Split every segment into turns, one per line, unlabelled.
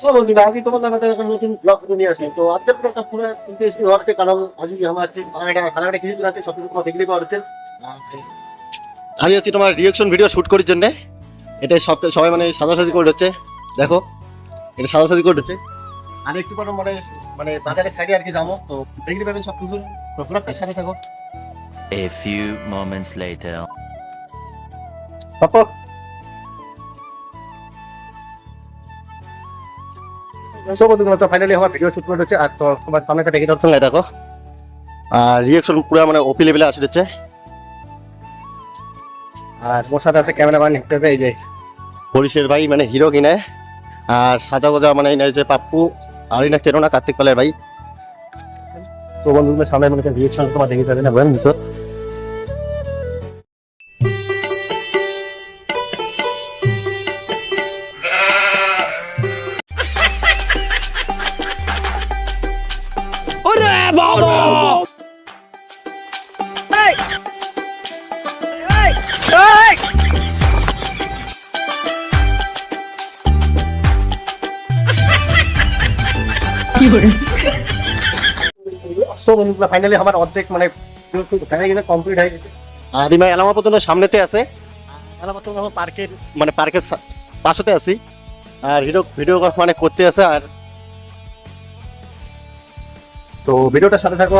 So বন্ধুরা আজকে তোমাদের আমাদের একটা নতুন ব্লগ নিয়ে আসি তো পুরো ইন্টারেস্টিং হচ্ছে কারণ আজকে আমার কিছু আছে সব কিছু তোমার হচ্ছে আজকে হচ্ছে তোমার রিয়াকশন ভিডিও শুট করার জন্য। এটা সব সবাই মানে সাজাসাজি করে হচ্ছে দেখো এটা সাজাসাজি করে হচ্ছে আর একটু পরে মানে মানে বাজারের সাইডে আর কি যাব তো দেখতে পাবেন সব কিছু তো ব্লগটার সাথে থাকো।
A few moments later.
Papa so বন্ধুগুলো তো ফাইনালি আমার ভিডিও শুট করে হচ্ছে আর তো, তোমার পুরো মানে ওপি লেভেলে আসে হচ্ছে সাথে আছে ক্যামেরাম্যান হিসেবে এই যে হরিশের ভাই মানে হিরো কিনে আর সাজা গোজা মানে এই যে পাপ্পু, আর এই না চেরো না, কার্তিক পালের ভাই। সো বন্ধুগুলো সামনে মানে রিয়াকশন তোমার দেখে যাবে সো ফাইনালি আমার অর্ধেক মানে কমপ্লিট হয়ে গেছে। আর এলামা সামনেতে আছে। এলামা আমার পার্কের মানে পার্কের পাশেতে আছি। আর ভিডিও ভিডিও মানে করতে আছে আর তো ভিডিওটার সাথে থাকো।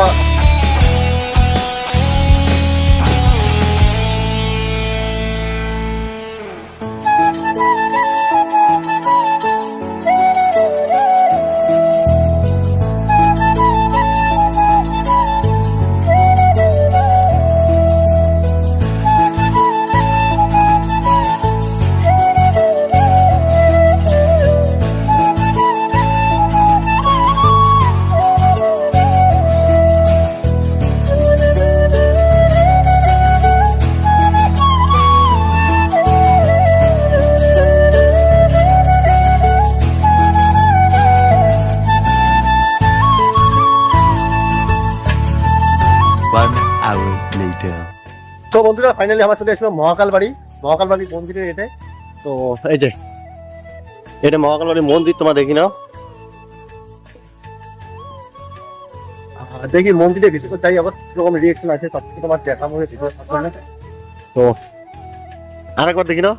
One hour later.
তো বন্ধুরা ফাইনালি আমার চলে এসেছিল মহাকাল বাড়ি মহাকাল বাড়ি মন্দিরের এটা। তো এই যে, এটা মহাকাল বাড়ির মন্দির, তোমার দেখি নাও। দেখি মন্দিরের ভিতরে যাই, আবার কীরকম রিয়েকশন আছে সব কিছু তোমার দেখাবো ভিডিও তো, আরেকবার দেখি নাও।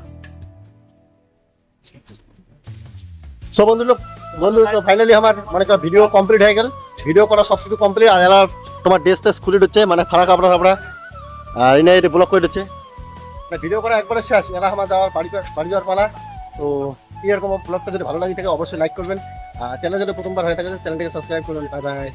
সো বন্ধু লোক বন্ধু তো ফাইনালি আমার মানে ভিডিও কমপ্লিট হয়ে গেল। ভিডিও করা সব কিছু কমপ্লিট আর এলা তোমার ড্রেস টেস খুলে হচ্ছে মানে খারাপ কাপড়া কাপড়া আর এনে এটা ব্লক করে দিচ্ছে। ভিডিও করা একবারে শেষ। এরা আমার যাওয়ার বাড়ি বাড়ি যাওয়ার পালা। তো এরকম ব্লগটা যদি ভালো লাগে থাকে অবশ্যই লাইক করবেন। আর চ্যানেল যদি প্রথমবার হয়ে থাকে চ্যানেলটাকে সাবস্ক্রাইব করবেন বাই বাই